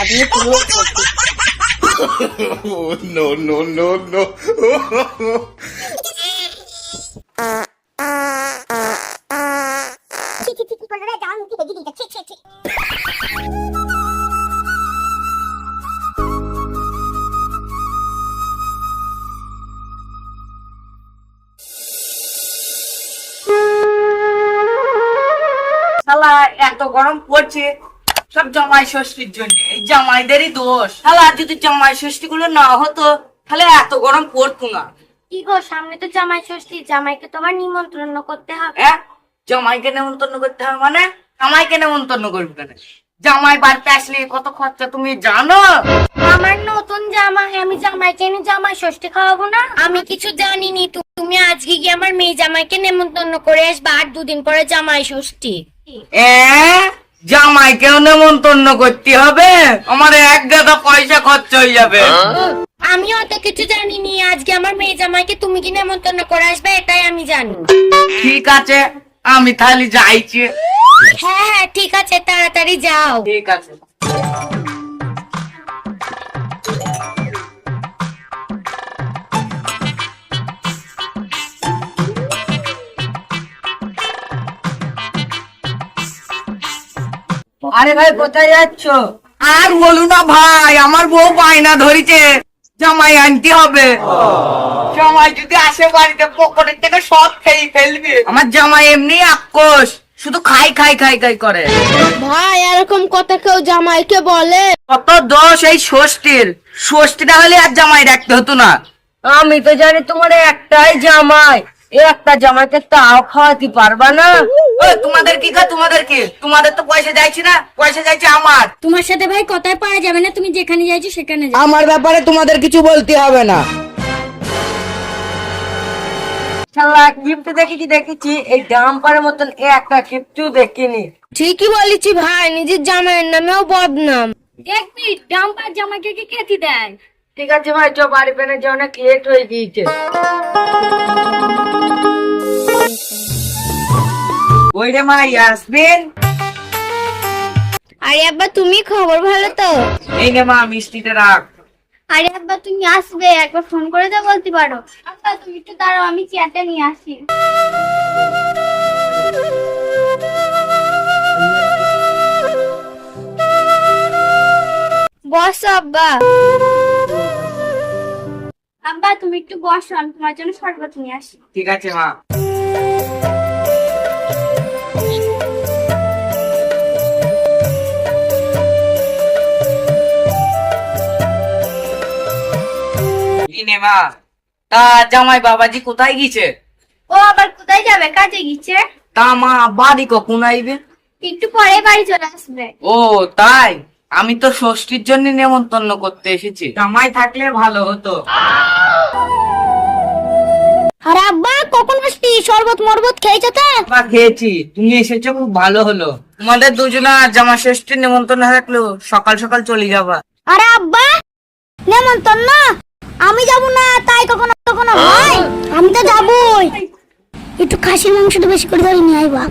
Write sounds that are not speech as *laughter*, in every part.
আপনি পুরো Oh, no, no, no, no. শালা এত গরম পড়ছে। সব জামাই ষষ্ঠীর জন্য। এই জামাইদেরই দোষ। শালা যদি জামাই ষষ্ঠী গুলো না হতো তাহলে এত গরম পড়তো না। কি গো সামনে তো জামাই ষষ্ঠী জামাইকে তোমার নিমন্ত্রণ করতে হবে। হ্যাঁ জামাইকে নেমন্তন্ন করতে হবে মানে? জামাইকে নেমন্তন্ন করবে কেন? জামাই বাড়িতে আসলে কত খরচা তুমি জানো? আমার নতুন জামাই আমি জামাইকে এনে জামাই ষষ্ঠী খাওয়াবো না? আমি কিছু জানিনি তু- তুমি আজকে গিয়ে আমার মেয়ে জামাইকে নেমন্তন্ন করে আসবে আর দুদিন পরে জামাই ষষ্ঠী। এ? জামাইকেও নেমন্তন্ন করতে হবে। আমার এক গাদা পয়সা খরচ হয়ে যাবে। আমি অত কিছু জানিনি। আজকে আমার মেয়ে জামাইকে তুমি কি নেমন্তন্ন করে আসবে এটাই আমি জানি। ঠিক আছে আমি তাহলে যাইছি। হ্যাঁ হ্যাঁ ঠিক আছে তাড়াতাড়ি যাও। ঠিক আছে। আরে ভাই কোথায় যাচ্ছ? আর বলু না ভাই আমার বউ বায়না ধরিছে। জামাই আনতে হবে। জামাই যদি আসে বাড়িতে পকেটের থেকে সব খেয়ে ফেলবে। আমার জামাই এমনি আক্কোশ শুধু খাই খাই খাই খাই করে। ভাই এরকম কথা কেউ জামাইকে বলে? কত দোষ এই ষষ্ঠীর। ষষ্ঠীটা হলে আর জামাই রাখতে হতো না। আমি তো জানি তোমার একটাই জামাই। এই একটা জামাইকে তাও খাওয়াতে পারবা না। ও তোমাদের কি খা তোমাদের কি? তোমাদের তো পয়সা যাইছি না পয়সা যাইছে আমার। তোমার সাথে ভাই কথায় পারা যাবে না তুমি যেখানে যাইছো সেখানে যাও। আমার ব্যাপারে তোমাদের কিছু বলতে হবে না। শালা গিফট দেখেছি দেখেছি এই ডাম্পারের মতন এ একটা দেখিনি। ঠিকই বলেছি ভাই নিজের জামাইয়ের নামেও বদনাম। দেখবি ডাম্পার জামাইকে কি খেতে দেয়? ঠিক আছে ভাই চ বাড়ি পেনে যে অনেক লেট হয়ে গিয়েছে। ওই রে মা আসবেন আরে আব্বা তুমি খবর ভালো তো? এই নে মা মিষ্টিটা রাখ। আরে আব্বা তুমি আসবে একবার ফোন করে তো বলতে পারো। আব্বা তুমি একটু দাঁড়াও আমি চেয়ারটা নিয়ে আসি। বস আব্বা। আব্বা তুমি একটু বসো আমি তোমার জন্য শরবত নিয়ে আসি। ঠিক আছে মা। এই নে মা তা জামাই বাবাজি কোথায় গিয়েছে? ও আবার কোথায় যাবে? কাজে গিয়েছে? তা মা বাড়ি কখন আইবে? একটু পরে বাড়ি চলে আসবে। ও তাই? আমি তো ষষ্ঠীর জন্য নেমন্তন্ন করতে এসেছি। জামাই থাকলে ভালো হতো। আরে আব্বা কখন আসবি শরবত মরবত খেয়েছো তো? বা খেয়েছি। তুমি এসেছ খুব ভালো হলো। তোমাদের দুজনা জামা ষষ্ঠীর নেমন্তন্ন থাকল। সকাল সকাল চলে যাবা। আরে আব্বা নেমন্তন্ন? আমি যাব না তাই কখনো কখনো হয়। আমি তো যাবই। একটু খাসির মাংসটা বেশি করে ধরে নিয়ে আইবা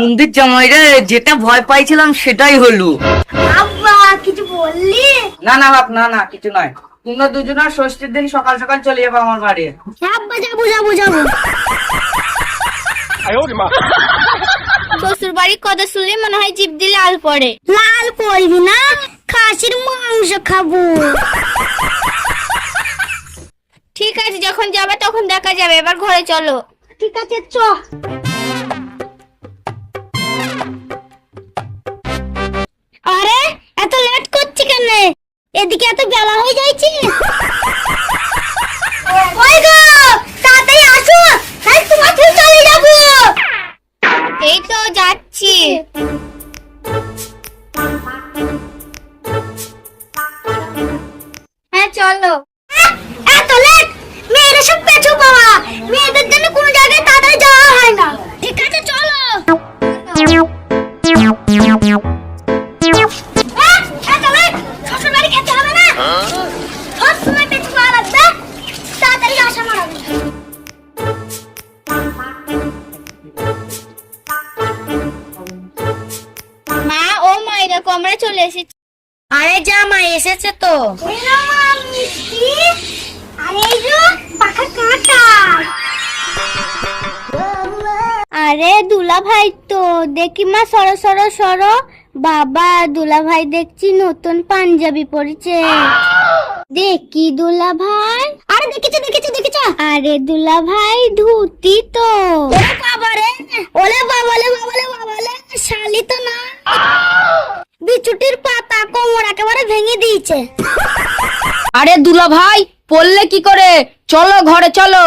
মন্দির জামাই রে যেটা ভয় পাইছিলাম সেটাই হলো। আব্বা কিছু বললি? না না বাপ না না কিছু নয়। তোমরা দুজনা ষষ্ঠীর দিন সকাল সকাল চলে যাবে আমার বাড়ি। হ্যাঁ আব্বা যাব যাব যাব। শ্বশুর বাড়ির কথা শুনলে মনে হয় জিভ দিয়ে লাল পড়ে। লাল পড়বি না খাসির মাংস খাব। ঠিক আছে যখন যাবে তখন দেখা যাবে। এবার ঘরে চলো। ঠিক আছে চ। আরে এত লেট করছি কেন? এদিকে এত বেলা হয়ে যাচ্ছে। ওই গো তাড়াতাড়ি আসো। তাই তোমার ছেড়ে চলে যাব। এই তো যাচ্ছি। হ্যাঁ চলো এত লেট মেয়েরা সব পেছু বাবা মেয়েদের জন্য কোনো জায়গায় তাড়াতাড়ি যাওয়া হয় না। ঠিক আছে চলো। আসা মারাবে মা ও মা দেখো আমরা চলে এসেছি। আরে জামাই এসেছে তো। আর আরে দুলা ভাই তো দেখি মা সরো সরো সরো। বাবা দুলা ভাই দেখছি নতুন পাঞ্জাবি পরেছে। দেখি দুলা ভাই আরে দেখেছ দেখেছ দেখেছ? আরে দুলা ভাই ধুতি তো। ওরে বাবা রে। ওলে বাবা লে বাবা লে বাবা লে শালি তো না। বিচুটির পাতা কোমর একেবারে ভেঙে দিয়েছে। আরে দুলা ভাই পড়লে কি করে? চলো ঘরে চলো।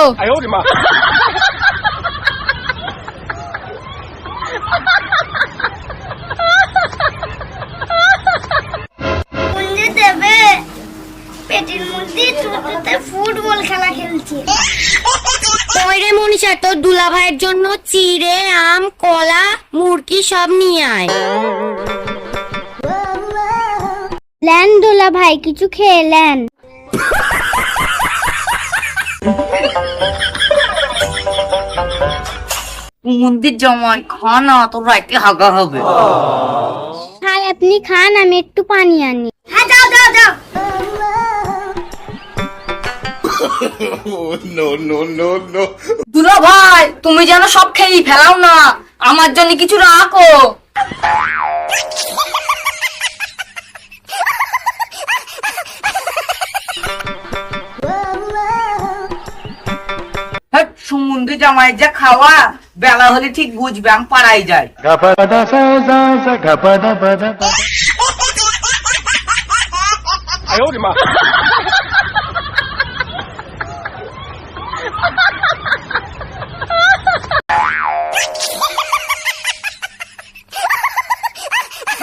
মুন্ডি দেবে। পেটের মধ্যে ছোটতে ফুটবল খেলা খেলছে। ওই মনীষা তোর দুলা ভাইয়ের জন্য চিড়ে আম কলা মুরগি সব নিয়ে আয়। ল্যান দোলা ভাই কিছু খেয়ে ল্যান। মন্দির জামাই খানা তো রাইতে হাগা হবে। ভাই আপনি খান আমি একটু পানি আনি। হ্যাঁ যাও যাও যাও। *laughs* No, no, no. দুলা ভাই তুমি যেন সব খেয়ে ফেলাও না। আমার জন্য কিছু রাখো। হ্যাট, সমুদ্রে জামাই যা খাওয়া। বেলা হলে ঠিক বুঝবে পাড়াই যাই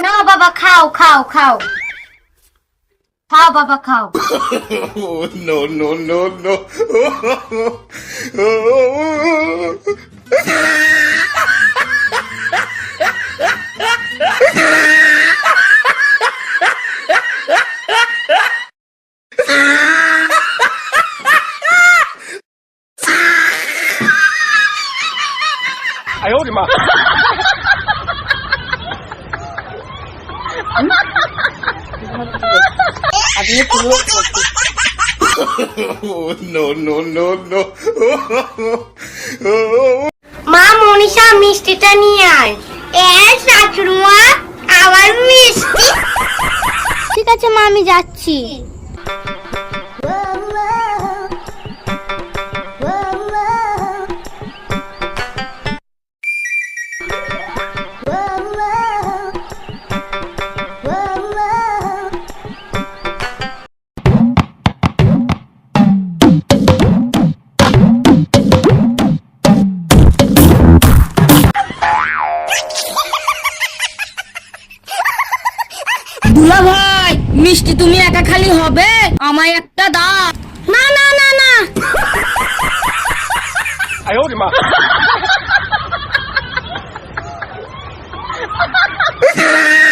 না বাবা খাও খাও খাও খাও বাবা খাও no no no no Oh, no, no, no, no. মা মনীষা মিষ্টিটা নিয়ে আয়। এ শাশুড়মা আমার মিষ্টি। ঠিক আছে মা আমি যাচ্ছি। দুলা ভাই মিষ্টি তুমি একা খালি হবে আমায় একটা দাও। না না না না। মা। *laughs*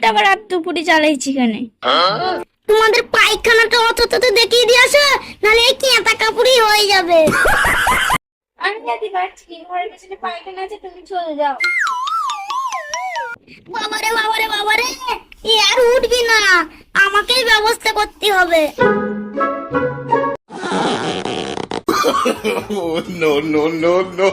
বক্সলটা আবার রাত দুপুরে চালাইছি কেন? তোমাদের পায়খানাটা অত তো দেখিয়ে দিয়ে আসো নাহলে এই কেঁতা কাপড়ই হয়ে যাবে। আমি যদি পারছি ঘরের পেছনে পায়খানা আছে তুমি চলে যাও। বাবারে বাবারে বাবারে এ আর উঠবি না। আমাকেই ব্যবস্থা করতে হবে। *laughs* Oh, no, no, no, no.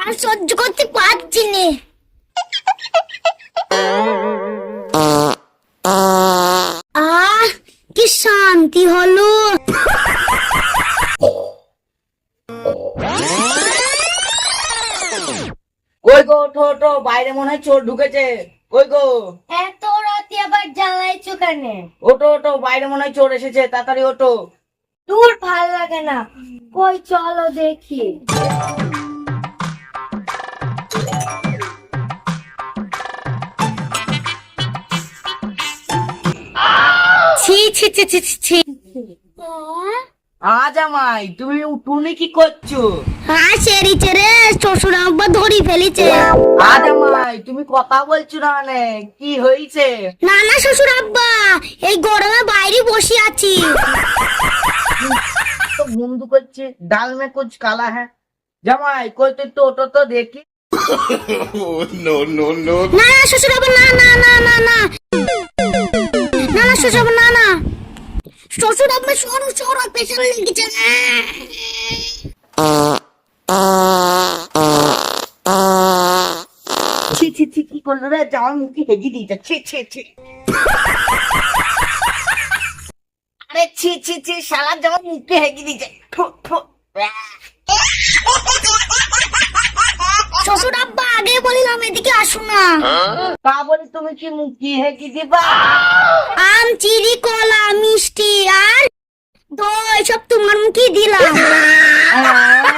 আর সহ্য করতে পারছি নে। আহ কি শান্তি হলো। কই গো ওঠো ওঠো বাইরে মনে হয় চোর ঢুকেছে। কই গো? এত রাতে আবার জ্বালাইছো কেন? ওঠো ওঠো বাইরে মনে হয় চোর এসেছে তাড়াতাড়ি ওঠো। দূর ভালো লাগে না। কই চলো দেখি। ছি ছি ছি ছি ছি ছি। আ জামাই তুমি উঠুনি কি করছ? হ্যাঁ সেরিছে রে শ্বশুর আব্বা ধরি ফেলিছে। আ জামাই তুমি কথা বলছো না মানে কি হয়েছে? না না শ্বশুর আব্বা এই গরমে বাইরে বসে আছি। বন্ধু করছে ডাল মে কুছ কালা হ্যাঁ জামাই কই তুই তো ওটো তো দেখি। No, no, no. না না শ্বশুর আব্বা না না না না না। না না শ্বশুর আব্বা না না। শ্বশুর আব্বা সরু সরু পেছনে লেগেছে ছি ছি ছি কি করল রে? জামাই মুখে হেগি দিয়েছে। ছি ছি ছি। আরে ছি ছি ছি শালা জামাই মুখে হেগি ফু। শ্বশুর আব্বা আগে বলিলাম এদিকে আসো না তা বলে তুমি কি মুখে দিবা আম চিড়ি কলা মিষ্টি আর দই সব তোমার মুখে দিলাম আহ?